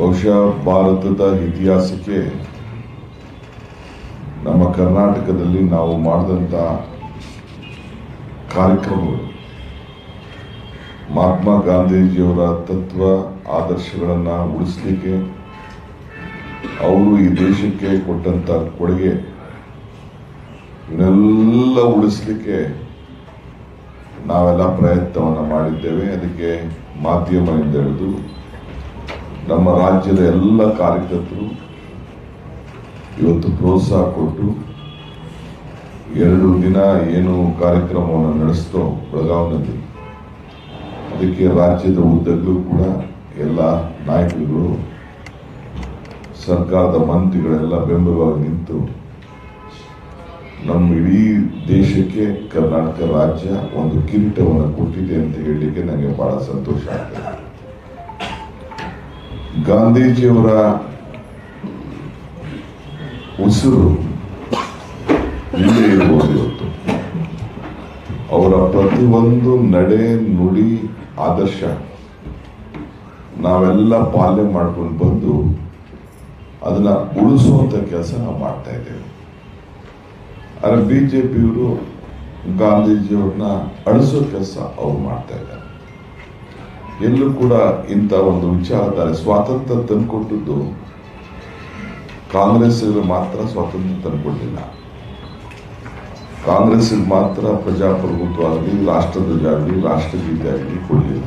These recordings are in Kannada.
ಬಹುಶಃ ಭಾರತದ ಇತಿಹಾಸಕ್ಕೆ ನಮ್ಮ ಕರ್ನಾಟಕದಲ್ಲಿ ನಾವು ಮಾಡಿದಂಥ ಕಾರ್ಯಕ್ರಮಗಳು. ಮಹಾತ್ಮ ಗಾಂಧೀಜಿಯವರ ತತ್ವ ಆದರ್ಶಗಳನ್ನು ಉಳಿಸ್ಲಿಕ್ಕೆ ಅವರು ಈ ದೇಶಕ್ಕೆ ಕೊಟ್ಟಂಥ ಕೊಡುಗೆ ಇವನ್ನೆಲ್ಲ ಉಳಿಸ್ಲಿಕ್ಕೆ ನಾವೆಲ್ಲ ಪ್ರಯತ್ನವನ್ನು ಮಾಡಿದ್ದೇವೆ. ಅದಕ್ಕೆ ಮಾಧ್ಯಮದಿಂದ ಹಿಡಿದು ನಮ್ಮ ರಾಜ್ಯದ ಎಲ್ಲ ಕಾರ್ಯಕರ್ತರು ಇವತ್ತು ಪ್ರೋತ್ಸಾಹ ಕೊಟ್ಟು ಎರಡು ದಿನ ಏನು ಕಾರ್ಯಕ್ರಮವನ್ನು ನಡೆಸ್ತೋ ಬೆಳಗಾವಿನಲ್ಲಿ, ಅದಕ್ಕೆ ರಾಜ್ಯದ ಉದ್ದಕ್ಕೂ ಕೂಡ, ಎಲ್ಲ ನಾಯಕರುಗಳು, ಸರ್ಕಾರದ ಮಂತ್ರಿಗಳೆಲ್ಲ ಬೆಂಬಲವಾಗಿ ನಿಂತು ನಮ್ಮ ಇಡೀ ದೇಶಕ್ಕೆ ಕರ್ನಾಟಕ ರಾಜ್ಯ ಒಂದು ಕಿರೀಟವನ್ನು ಕೊಟ್ಟಿದೆ ಅಂತ ಹೇಳಲಿಕ್ಕೆ ನನಗೆ ಬಹಳ ಸಂತೋಷ ಆಗ್ತದೆ. ಗಾಂಧೀಜಿಯವರ ಉಸಿರು ಇಲ್ಲೇ ಇರಬಹುದು ಇವತ್ತು. ಅವರ ಪ್ರತಿಯೊಂದು ನಡೆ, ನುಡಿ, ಆದರ್ಶ ನಾವೆಲ್ಲ ಪಾಲನೆ ಮಾಡ್ಕೊಂಡು ಬಂದು ಅದನ್ನ ಉಳಿಸುವಂತ ಕೆಲಸ ನಾವು ಮಾಡ್ತಾ ಇದ್ದೇವೆ. ಆದರೆ ಬಿಜೆಪಿಯವರು ಗಾಂಧೀಜಿಯವ್ರನ್ನ ಅಳಿಸೋ ಕೆಲಸ ಅವ್ರು ಮಾಡ್ತಾ ಇದ್ದಾರೆ. ಎಲ್ಲೂ ಕೂಡ ಇಂಥ ಒಂದು ವಿಚಾರಧಾರೆ ಸ್ವಾತಂತ್ರ್ಯ ತಂದುಕೊಟ್ಟದ್ದು ಕಾಂಗ್ರೆಸ್ ಮಾತ್ರ ಸ್ವಾತಂತ್ರ್ಯ ತಂದುಕೊಟ್ಟಿಲ್ಲ. ಕಾಂಗ್ರೆಸ್ ಮಾತ್ರ ಪ್ರಜಾಪ್ರಭುತ್ವ ಆಗಲಿ, ರಾಷ್ಟ್ರಧ್ವಜ ಆಗಲಿ, ರಾಷ್ಟ್ರಗೀತೆ ಆಗಲಿ ಕೊಡಲಿಲ್ಲ.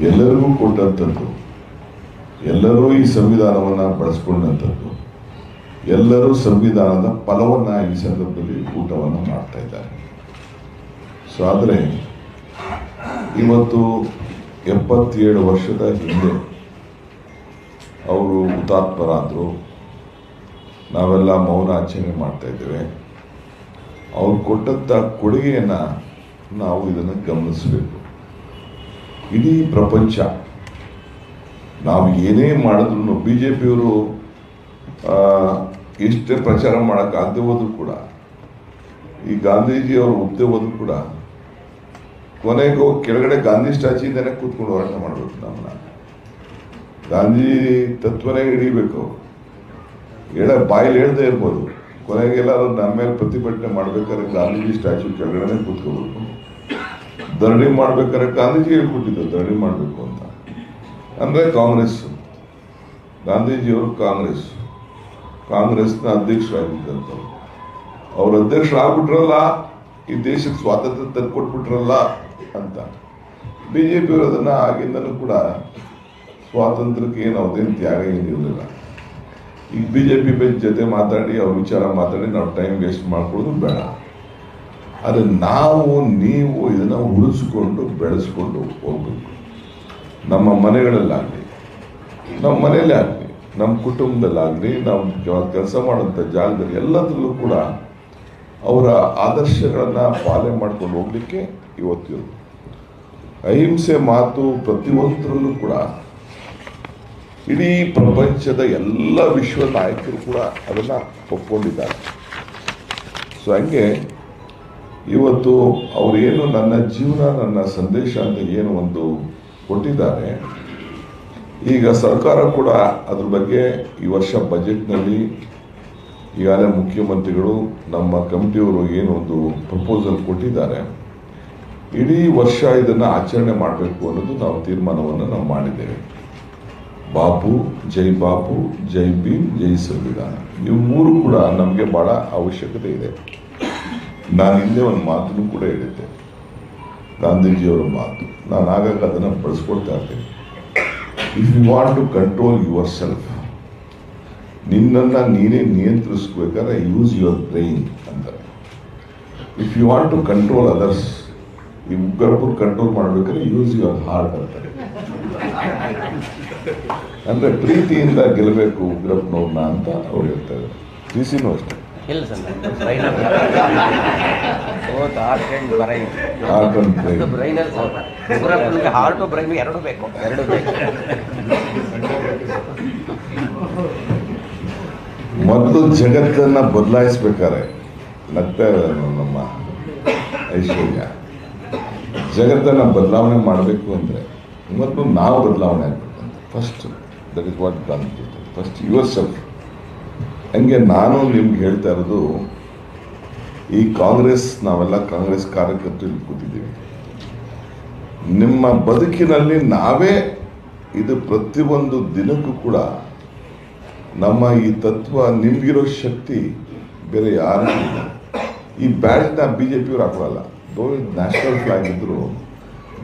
ಎಲ್ಲರಿಗೂ ಕೊಟ್ಟಂಥದ್ದು. ಎಲ್ಲರೂ ಈ ಸಂವಿಧಾನವನ್ನು ಬಳಸ್ಕೊಂಡಂಥದ್ದು. ಎಲ್ಲರೂ ಸಂವಿಧಾನದ ಫಲವನ್ನ ಈ ಸಂದರ್ಭದಲ್ಲಿ ಊಟವನ್ನು ಮಾಡ್ತಾ ಇದ್ದಾರೆ. ಸೊ, ಆದರೆ ಇವತ್ತು ಎಪ್ಪತ್ತೇಳು ವರ್ಷದ ಹಿಂದೆ ಅವರು ಹುತಾತ್ಮರಾದರು. ನಾವೆಲ್ಲ ಮೌನ ಆಚರಣೆ ಮಾಡ್ತಾ ಇದ್ದೇವೆ. ಅವ್ರು ಕೊಟ್ಟಂತ ಕೊಡುಗೆಯನ್ನು ನಾವು ಇದನ್ನು ಗಮನಿಸಬೇಕು. ಇಡೀ ಪ್ರಪಂಚ ನಾವು ಏನೇ ಮಾಡಿದ್ರು ಬಿ ಜೆ ಪಿಯವರು ಎಷ್ಟೇ ಪ್ರಚಾರ ಮಾಡೋಕ್ಕಾಗದೆ ಹೋದ್ರು ಕೂಡ, ಈ ಗಾಂಧೀಜಿಯವರು ಹುದ್ದೆ ಹೋದ್ರು ಕೂಡ ಕೊನೆಗೆ ಕೆಳಗಡೆ ಗಾಂಧಿ ಸ್ಟ್ಯಾಚ್ಯೂಯಿಂದನೇ ಕೂತ್ಕೊಂಡು ಹೋರಾಟ ಮಾಡಬೇಕು ನಮ್ಮನ್ನ. ಗಾಂಧಿ ತತ್ವನೇ ಹಿಡಿಬೇಕು. ಹೇಳ ಬಾಯಲ್ಲಿ ಹೇಳ್ದೇ ಇರ್ಬೋದು. ಕೊನೆಗೆ ಎಲ್ಲರೂ ನಮ್ಮ ಮೇಲೆ ಪ್ರತಿಭಟನೆ ಮಾಡ್ಬೇಕಾದ್ರೆ ಗಾಂಧೀಜಿ ಸ್ಟ್ಯಾಚ್ಯೂ ಕೆಳಗಡೆ ಕೂತ್ಕೋಬೇಕು. ದರಣಿ ಮಾಡ್ಬೇಕಾದ್ರೆ ಗಾಂಧೀಜಿ ಹೇಳ್ಕೊಟ್ಟಿದ್ದು ದರಣಿ ಮಾಡಬೇಕು ಅಂತ. ಅಂದ್ರೆ ಕಾಂಗ್ರೆಸ್. ಗಾಂಧೀಜಿಯವರು ಕಾಂಗ್ರೆಸ್. ಕಾಂಗ್ರೆಸ್ನ ಅಧ್ಯಕ್ಷರಾಗಿದ್ದಂಥವ್ರು. ಅವ್ರ ಅಧ್ಯಕ್ಷರಾಗ್ಬಿಟ್ರಲ್ಲ ಈ ದೇಶಕ್ಕೆ ಸ್ವಾತಂತ್ರ್ಯ ತಂದುಕೊಟ್ಬಿಟ್ರಲ್ಲ ಅಂತ. ಬಿ ಜೆ ಪಿ ಅದನ್ನು ಆಗಿಂದನೂ ಕೂಡ ಸ್ವಾತಂತ್ರ್ಯಕ್ಕೆ ಏನು ಅದೇನು ತ್ಯಾಗ ಏನಿರಲಿಲ್ಲ. ಈಗ ಬಿ ಜೆ ಪಿ ಜೊತೆ ಮಾತಾಡಿ, ಅವ್ರ ವಿಚಾರ ಮಾತಾಡಿ ನಾವು ಟೈಮ್ ವೇಸ್ಟ್ ಮಾಡ್ಕೊಳ್ಳೋದು ಬೇಡ. ಆದರೆ ನಾವು, ನೀವು ಇದನ್ನು ಉಳಿಸ್ಕೊಂಡು ಬೆಳೆಸ್ಕೊಂಡು ಹೋಗ್ಬೇಕು. ನಮ್ಮ ಮನೆಗಳಲ್ಲಾಗಲಿ, ನಮ್ಮ ಮನೆಯಲ್ಲೇ ಆಗಲಿ ನಮ್ಮ ಕುಟುಂಬದಲ್ಲಾಗಲಿ, ನಾವು ಕೆಲಸ ಮಾಡೋಂಥ ಜಾಗದಲ್ಲಿ ಎಲ್ಲದರಲ್ಲೂ ಕೂಡ ಅವರ ಆದರ್ಶಗಳನ್ನು ಪಾಲನೆ ಮಾಡ್ಕೊಂಡು ಹೋಗಲಿಕ್ಕೆ ಇವತ್ತು ಅಹಿಂಸೆ ಮಾತು ಪ್ರತಿಯೊಂದರಲ್ಲೂ ಕೂಡ ಇಡೀ ಪ್ರಪಂಚದ ಎಲ್ಲ ವಿಶ್ವ ನಾಯಕರು ಕೂಡ ಅದನ್ನು ಒಪ್ಕೊಂಡಿದ್ದಾರೆ. ಸೊ ಹಂಗೆ ಇವತ್ತು ಅವರೇನು ನನ್ನ ಜೀವನ, ನನ್ನ ಸಂದೇಶ ಅಂತ ಏನು ಒಂದು ಕೊಟ್ಟಿದ್ದಾರೆ. ಈಗ ಸರ್ಕಾರ ಕೂಡ ಅದ್ರ ಬಗ್ಗೆ ಈ ವರ್ಷ ಬಜೆಟ್ನಲ್ಲಿ ಈಗಾಗಲೇ ಮುಖ್ಯಮಂತ್ರಿಗಳು ನಮ್ಮ ಕಮಿಟಿಯವರು ಒಂದು ಪ್ರಪೋಸಲ್ ಕೊಟ್ಟಿದ್ದಾರೆ. ಇಡೀ ವರ್ಷ ಇದನ್ನು ಆಚರಣೆ ಮಾಡಬೇಕು ಅನ್ನೋದು ನಾವು ತೀರ್ಮಾನವನ್ನು ನಾವು ಮಾಡಿದ್ದೇವೆ. ಬಾಪು, ಜೈ ಬಾಪು, ಜೈ ಭೀಮ್, ಜೈ ಸಂವಿಧಾನ. ಇವು ಮೂರು ಕೂಡ ನಮಗೆ ಬಹಳ ಅವಶ್ಯಕತೆ ಇದೆ. ನಾನು ಹಿಂದೆ ಒಂದು ಮಾತನ್ನು ಕೂಡ ಹೇಳಿದ್ದೆ. ಗಾಂಧೀಜಿಯವರ ಮಾತು. ನಾನು ಆಗಾಗ ಅದನ್ನು ಬಳಸ್ಕೊಳ್ತಾ ಇರ್ತೇನೆ. If you want to control yourself ನಿನ್ನನ್ನು ನೀನೇ ನಿಯಂತ್ರಿಸ್ಬೇಕಾದ್ರೆ ಯೂಸ್ ಯುವರ್ ಬ್ರೈನ್ ಅಂತಾರೆ. If you want to control others ಈ ಉಗ್ರಪ್ಪನ ಕಂಟ್ರೋಲ್ ಮಾಡ್ಬೇಕಾದ್ರೆ ಯೂಸ್ ಯುವರ್ ಹಾರ್ಟ್ ಅಂತಾರೆ. ಅಂದ್ರೆ ಪ್ರೀತಿಯಿಂದ ಗೆಲ್ಲಬೇಕು ಉಗ್ರಪ್ಪನವ್ರನ್ನ ಅಂತ ಅವ್ರು ಹೇಳ್ತಾರೆ. ಸಿಸಿನೂ ಅಷ್ಟೇ. ಇಲ್ಲ ಸರ್ ಹಾರ್ಟು ಬ್ರೈನ್ ಎರಡು ಬೇಕು. ಎರಡು ಬೇಕು. ಮೊದಲು ಜಗತ್ತನ್ನ ಬದಲಾಯಿಸ್ಬೇಕಾರೆ ನಗ್ತಾ ನಮ್ಮ ಐಶ್ವರ್ಯ. ಜಗತ್ತನ್ನ ಬದಲಾವಣೆ ಮಾಡಬೇಕು ಅಂದರೆ ಮೊದಲು ನಾವು ಬದಲಾವಣೆ ಆಗ್ಬೇಕಂತ first that is what Gandhi first yourself ಹಂಗೆ ನಾನು ನಿಮ್ಗೆ ಹೇಳ್ತಾ ಇರೋದು, ಈ ಕಾಂಗ್ರೆಸ್, ನಾವೆಲ್ಲ ಕಾಂಗ್ರೆಸ್ ಕಾರ್ಯಕರ್ತರು ಕೂತಿದ್ದೀವಿ. ನಿಮ್ಮ ಬದುಕಿನಲ್ಲಿ ನಾವೇ ಇದು ಪ್ರತಿಯೊಂದು ದಿನಕ್ಕೂ ಕೂಡ ನಮ್ಮ ಈ ತತ್ವ ನಿಮಗಿರೋ ಶಕ್ತಿ ಬೇರೆ ಯಾರಿಗೂ ಇಲ್ಲ. ಈ ಬ್ಯಾಡ್ನ ಬಿ ಜೆ ಪಿಯವ್ರು ಹಾಕೊಳ್ಳಲ್ಲ ದೋ ನ್ಯಾಷನಲ್ ಫ್ಲಾಗ್ ಇದ್ದರು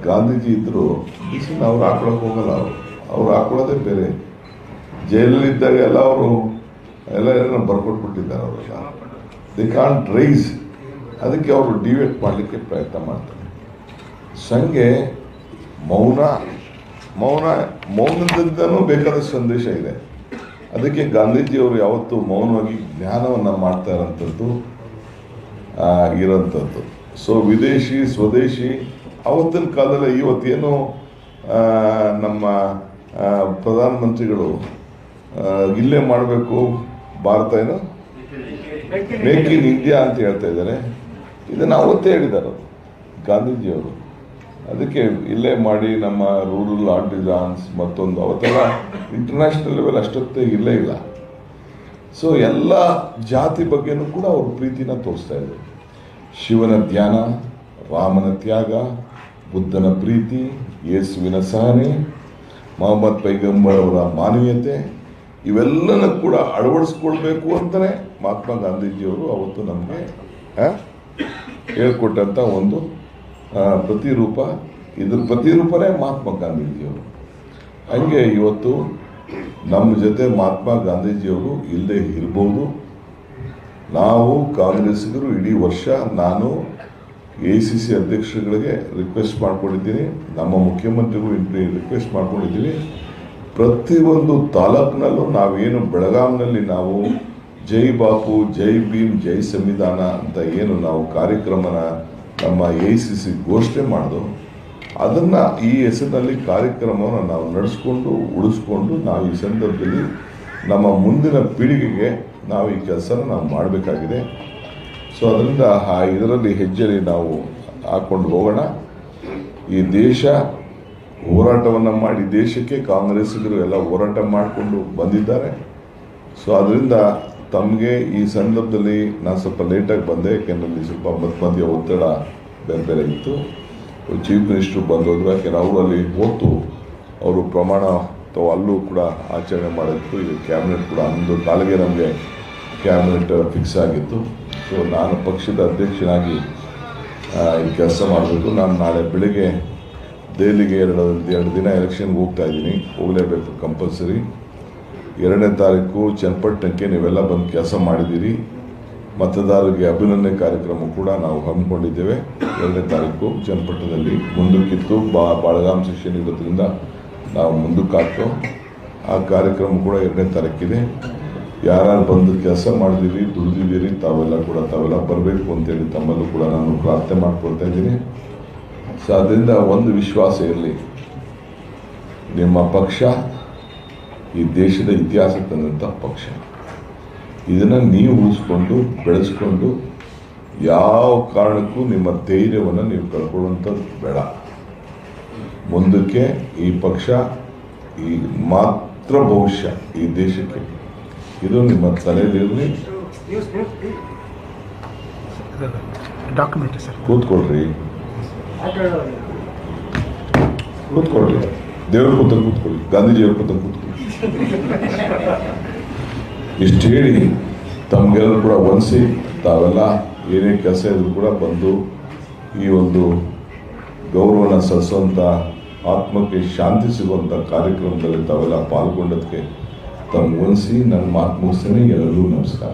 ಗಾಂಧೀಜಿ ಇದ್ದರು ಬಿಸಿನ ಅವ್ರು ಹಾಕೊಳಕ್ಕೆ ಹೋಗಲ್ಲ ಅವರು. ಅವ್ರು ಹಾಕೊಳ್ಳೋದೇ ಬೇರೆ. ಜೈಲಲ್ಲಿದ್ದಾಗ ಎಲ್ಲ ಅವರು, ಎಲ್ಲ ಏನೋ ಬರ್ಕೊಟ್ಬಿಟ್ಟಿದ್ದಾರೆ ಅವರೆಲ್ಲ ದಿ ಕಾಂಟ್ ರೈಸ್ ಅದಕ್ಕೆ ಅವರು ಡಿವೇಟ್ ಮಾಡಲಿಕ್ಕೆ ಪ್ರಯತ್ನ ಮಾಡ್ತಾರೆ. ಸಂಗೆ ಮೌನ. ಮೌನ, ಮೌನದಿಂದನೂ ಬೇಕಾದ ಸಂದೇಶ ಇದೆ. ಅದಕ್ಕೆ ಗಾಂಧೀಜಿಯವರು ಯಾವತ್ತೂ ಮೌನವಾಗಿ ಜ್ಞಾನವನ್ನು ಮಾಡ್ತಾ ಇರೋಂಥದ್ದು ಇರೋಂಥದ್ದು. ಸೊ ವಿದೇಶಿ, ಸ್ವದೇಶಿ ಅವತ್ತಿನ ಕಾಲದಲ್ಲಿ ಇವತ್ತೇನು ನಮ್ಮ ಪ್ರಧಾನಮಂತ್ರಿಗಳು ಇಲ್ಲೇ ಮಾಡಬೇಕು, ಭಾರತ ಏನು? ಮೇಕ್ ಇನ್ ಇಂಡಿಯಾ ಅಂತ ಹೇಳ್ತಾ ಇದ್ದಾರೆ. ಇದನ್ನು ಅವತ್ತೇ ಹೇಳಿದ್ದಾರೆ ಗಾಂಧೀಜಿಯವರು. ಅದಕ್ಕೆ ಇಲ್ಲೇ ಮಾಡಿ ನಮ್ಮ ರೂರಲ್ ಆರ್ಟಿಸಾನ್ಸ್ ಮತ್ತೊಂದು ಅವತ್ತೆಲ್ಲ ಇಂಟರ್ನ್ಯಾಷನಲ್ ಲೆವೆಲ್ ಅಷ್ಟೊತ್ತೇ ಇಲ್ಲೇ ಇಲ್ಲ. ಸೊ ಎಲ್ಲ ಜಾತಿ ಬಗ್ಗೆನೂ ಕೂಡ ಅವರು ಪ್ರೀತಿನ ತೋರಿಸ್ತಾ ಇದ್ರು. ಶಿವನ ಧ್ಯಾನ, ರಾಮನ ತ್ಯಾಗ, ಬುದ್ಧನ ಪ್ರೀತಿ, ಯೇಸುವಿನ ಸಹನೆ, ಮೊಹಮ್ಮದ್ ಪೈಗಂಬರ್ ಅವರ ಮಾನವೀಯತೆ, ಇವೆಲ್ಲನ ಕೂಡ ಅಳವಡಿಸ್ಕೊಳ್ಬೇಕು ಅಂತಲೇ ಮಹಾತ್ಮ ಗಾಂಧೀಜಿಯವರು ಅವತ್ತು ನಮಗೆ ಹೇಳ್ಕೊಟ್ಟಂಥ ಒಂದು ಪ್ರತಿರೂಪ, ಇದ್ರ ಪ್ರತಿರೂಪನೇ ಮಹಾತ್ಮ ಗಾಂಧೀಜಿಯವರು. ಹಂಗೆ ಇವತ್ತು ನಮ್ಮ ಜೊತೆ ಮಹಾತ್ಮ ಗಾಂಧೀಜಿಯವರು ಇಲ್ಲದೆ ಇರ್ಬೋದು. ನಾವು ಕಾಂಗ್ರೆಸ್ಸಿಗರು ಇಡೀ ವರ್ಷ ನಾನು ಎ ಸಿ ಸಿ ಅಧ್ಯಕ್ಷರುಗಳಿಗೆ ರಿಕ್ವೆಸ್ಟ್ ಮಾಡ್ಕೊಂಡಿದ್ದೀನಿ. ನಮ್ಮ ಮುಖ್ಯಮಂತ್ರಿಗೂ ಇಂಟ್ರಿ ರಿಕ್ವೆಸ್ಟ್ ಮಾಡ್ಕೊಂಡಿದ್ದೀನಿ. ಪ್ರತಿಯೊಂದು ತಾಲೂಕಿನಲ್ಲೂ ನಾವೇನು ಬೆಳಗಾಂನಲ್ಲಿ ನಾವು ಜೈ ಬಾಪು, ಜೈ ಭೀಮ್, ಜೈ ಸಂವಿಧಾನ ಅಂತ ಏನು ನಾವು ಕಾರ್ಯಕ್ರಮನ ನಮ್ಮ ಎ ಸಿ ಸಿ ಘೋಷಣೆ ಮಾಡಿದ್ರು ಅದನ್ನು ಈ ಹೆಸರಿನಲ್ಲಿ ಕಾರ್ಯಕ್ರಮವನ್ನು ನಾವು ನಡೆಸ್ಕೊಂಡು, ಉಳಿಸ್ಕೊಂಡು ನಾವು ಈ ಸಂದರ್ಭದಲ್ಲಿ ನಮ್ಮ ಮುಂದಿನ ಪೀಳಿಗೆಗೆ ನಾವು ಈ ಕೆಲಸನ ನಾವು ಮಾಡಬೇಕಾಗಿದೆ. ಸೊ ಅದರಿಂದ ಆ ಇದರಲ್ಲಿ ಹೆಜ್ಜೆಯಲ್ಲಿ ನಾವು ಹಾಕ್ಕೊಂಡು ಹೋಗೋಣ. ಈ ದೇಶ ಹೋರಾಟವನ್ನು ಮಾಡಿ, ದೇಶಕ್ಕೆ ಕಾಂಗ್ರೆಸ್ಸಿಗರು ಎಲ್ಲ ಹೋರಾಟ ಮಾಡಿಕೊಂಡು ಬಂದಿದ್ದಾರೆ. ಸೊ ಅದರಿಂದ ತಮಗೆ ಈ ಸಂದರ್ಭದಲ್ಲಿ ನಾನು ಸ್ವಲ್ಪ ಲೇಟಾಗಿ ಬಂದೆ, ಯಾಕೆಂದ್ರೆ ಇಲ್ಲಿ ಸ್ವಲ್ಪ ಮಧ್ಯ ಒತ್ತಡ ಬೇರೆ ಬೇರೆ ಇತ್ತು. ಚೀಫ್ ಮಿನಿಸ್ಟ್ರು ಬಂದೋದ್ರು ಯಾಕೆಂದ್ರೆ ಅವರು ಅಲ್ಲಿ ಹೋತು. ಅವರು ಪ್ರಮಾಣ ಅಥವಾ ಅಲ್ಲೂ ಕೂಡ ಆಚರಣೆ ಮಾಡಿತ್ತು ಈಗ ಕ್ಯಾಬಿನೆಟ್ ಕೂಡ ಅಂದು ಕಾಲಿಗೆ ನಮಗೆ ಕ್ಯಾಬಿನೆಟ್ ಫಿಕ್ಸ್ ಆಗಿತ್ತು. ಸೊ ನಾನು ಪಕ್ಷದ ಅಧ್ಯಕ್ಷನಾಗಿ ಈ ಕೆಲಸ ಮಾಡಬೇಕು. ನಾನು ನಾಳೆ ಬೆಳಿಗ್ಗೆ, ದೆಹಲಿಗೆ ಎರಡು ಎರಡು ದಿನ ಎಲೆಕ್ಷನ್ಗೆ ಹೋಗ್ತಾ ಇದ್ದೀನಿ. ಹೋಗಲೇಬೇಕು ಕಂಪಲ್ಸರಿ ಎರಡನೇ ತಾರೀಕು ಚನ್ನಪಟ್ಟಣಕ್ಕೆ ನೀವೆಲ್ಲ ಬಂದು ಕೆಲಸ ಮಾಡಿದ್ದೀರಿ. ಮತದಾರರಿಗೆ ಅಭಿನಂದನೆ ಕಾರ್ಯಕ್ರಮ ಕೂಡ ನಾವು ಹಮ್ಮಿಕೊಂಡಿದ್ದೇವೆ. ಎರಡನೇ ತಾರೀಕು ಚನ್ನಪಟ್ಟಣದಲ್ಲಿ ಮುಂದಕ್ಕಿತ್ತು. ಬಾ ಬಾಳಗಾಮ್ ಸೆಷನ್ ಇರೋದ್ರಿಂದ ನಾವು ಮುಂದಕ್ಕೆ ಹಾಕ್ತು ಆ ಕಾರ್ಯಕ್ರಮ ಕೂಡ ಎರಡನೇ ತಾರೀಕಿದೆ. ಯಾರ್ಯಾರು ಬಂದು ಕೆಲಸ ಮಾಡಿದ್ದೀರಿ, ದುಡಿದಿದ್ದೀರಿ, ತಾವೆಲ್ಲ ಕೂಡ ತಾವೆಲ್ಲ ಬರಬೇಕು ಅಂತೇಳಿ ತಮ್ಮಲ್ಲೂ ಕೂಡ ನಾನು ಪ್ರಾರ್ಥನೆ ಮಾಡ್ಕೊಳ್ತಾ ಇದ್ದೀನಿ. ಸೊ, ಅದರಿಂದ ಒಂದು ವಿಶ್ವಾಸ ಇರಲಿ. ನಿಮ್ಮ ಪಕ್ಷ ಈ ದೇಶದ ಇತಿಹಾಸ ತಂದಂಥ ಪಕ್ಷ. ಇದನ್ನು ನೀವು ಉಳಿಸ್ಕೊಂಡು ಬೆಳೆಸ್ಕೊಂಡು ಯಾವ ಕಾರಣಕ್ಕೂ ನಿಮ್ಮ ಧೈರ್ಯವನ್ನು ನೀವು ಕಳ್ಕೊಳ್ಳುವಂಥದ್ದು ಬೇಡ. ಮುಂದಕ್ಕೆ ಈ ಪಕ್ಷ ಈ ಮಾತ್ರ ಭವಿಷ್ಯ ಈ ದೇಶಕ್ಕೆ. ಇದು ನಿಮ್ಮ ತಲೆಯಲ್ಲಿರಲಿ ಡಾಕ್ಯುಮೆಂಟ್ ಸರ್ ಕೂತ್ಕೊಳ್ರಿ. ಕೂತ್ಕೊಳ್ರಿ. ದೇವ್ರ ಕೂತ ಕೂತ್ಕೊಳ್ಳಿ. ಗಾಂಧೀಜಿಯವ್ರ ಕೂತ ಕೂತ್ಕೊಳ್ಳಿ. ಇಷ್ಟು ಹೇಳಿ ತಮಗೆಲ್ಲರೂ ಕೂಡ ಒನ್ಸಿ, ತಾವೆಲ್ಲ ಏನೇ ಕೆಲಸ ಇದ್ರು ಕೂಡ ಬಂದು ಈ ಒಂದು ಗೌರವನ ಸಲ್ಲಿಸುವಂಥ ಆತ್ಮಕ್ಕೆ ಶಾಂತಿ ಸಿಗುವಂಥ ಕಾರ್ಯಕ್ರಮದಲ್ಲಿ ತಾವೆಲ್ಲ ಪಾಲ್ಗೊಂಡದಕ್ಕೆ ತಮ್ಗೆ ಒನ್ಸಿ ನನ್ನ ಮಾತು ಎಲ್ಲರಿಗೂ ನಮಸ್ಕಾರ.